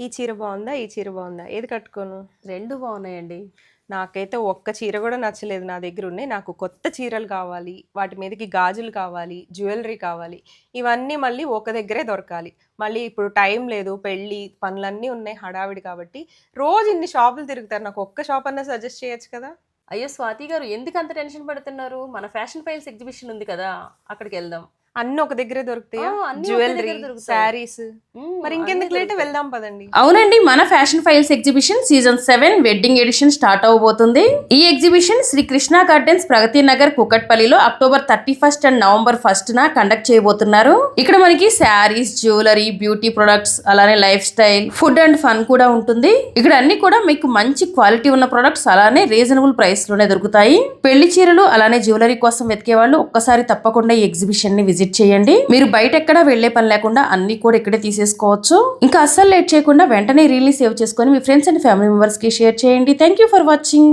ఈ చీర బాగుందా? ఈ చీర బాగుందా? ఏది కట్టుకోను? రెండు బాగున్నాయండి. నాకైతే ఒక్క చీర కూడా నచ్చలేదు నా దగ్గర ఉన్నాయి. నాకు కొత్త చీరలు కావాలి వాటి మీదకి గాజులు కావాలి జ్యువెలరీ కావాలి. ఇవన్నీ మళ్ళీ ఒక దగ్గరే దొరకాలి. మళ్ళీ ఇప్పుడు టైం లేదు పెళ్ళి పనులన్నీ ఉన్నాయి హడావిడి కాబట్టి రోజు ఇన్ని షాపులు తిరుగుతారు. నాకు ఒక్క షాప్ అన్నా సజెస్ట్ చేయొచ్చు కదా? అయ్యో స్వాతి గారు ఎందుకు అంత టెన్షన్ పడుతున్నారు? మన ఫ్యాషన్ ఫైల్స్ ఎగ్జిబిషన్ ఉంది కదా అక్కడికి వెళ్దాం. అన్ని ఒక దగ్గరే దొరుకుతాయా? జ్యువెలరీ. శారీస్ మ్మ్, మరి ఇంకెందుకు లేట్. వెళ్దాం పదండి. అవునండి మన fashion files exhibition season seven wedding edition start అవబోతుంది. ఈ exhibition Shri Krishna gardens Pragathi Nagar కుకట్పల్లిలో October thirty first and November first న కండక్ట్ చేయబోతున్నారు. ఇక్కడ మనకి శారీస్ జ్యువెలరీ బ్యూటీ ప్రొడక్ట్స్ అలానే life style food and fun కూడా ఉంటుంది. ఇక్కడ అన్ని కూడా మీకు మంచి క్వాలిటీ ఉన్న ప్రొడక్ట్స్ అలానే రీజనబుల్ ప్రైస్లోనే దొరుకుతాయి. పెళ్ళి చీరలు అలానే జ్యువెలరీ కోసం వెతికే వాళ్ళు ఒక్కసారి తప్పకుండా ఈ ఎగ్జిబిషన్ని విజిట్ చేయండి. మీరు బయట ఎక్కడా వెళ్ళే పని లేకుండా అన్ని కూడా ఇక్కడే తీసేసుకోవచ్చు. ఇంకా అస్సలు లేట్ చేయకుండా వెంటనే రీల్ని సేవ్ చేసుకొని మీ ఫ్రెండ్స్ అండ్ ఫ్యామిలీ మెంబర్స్కి షేర్ చేయండి. Thank you for watching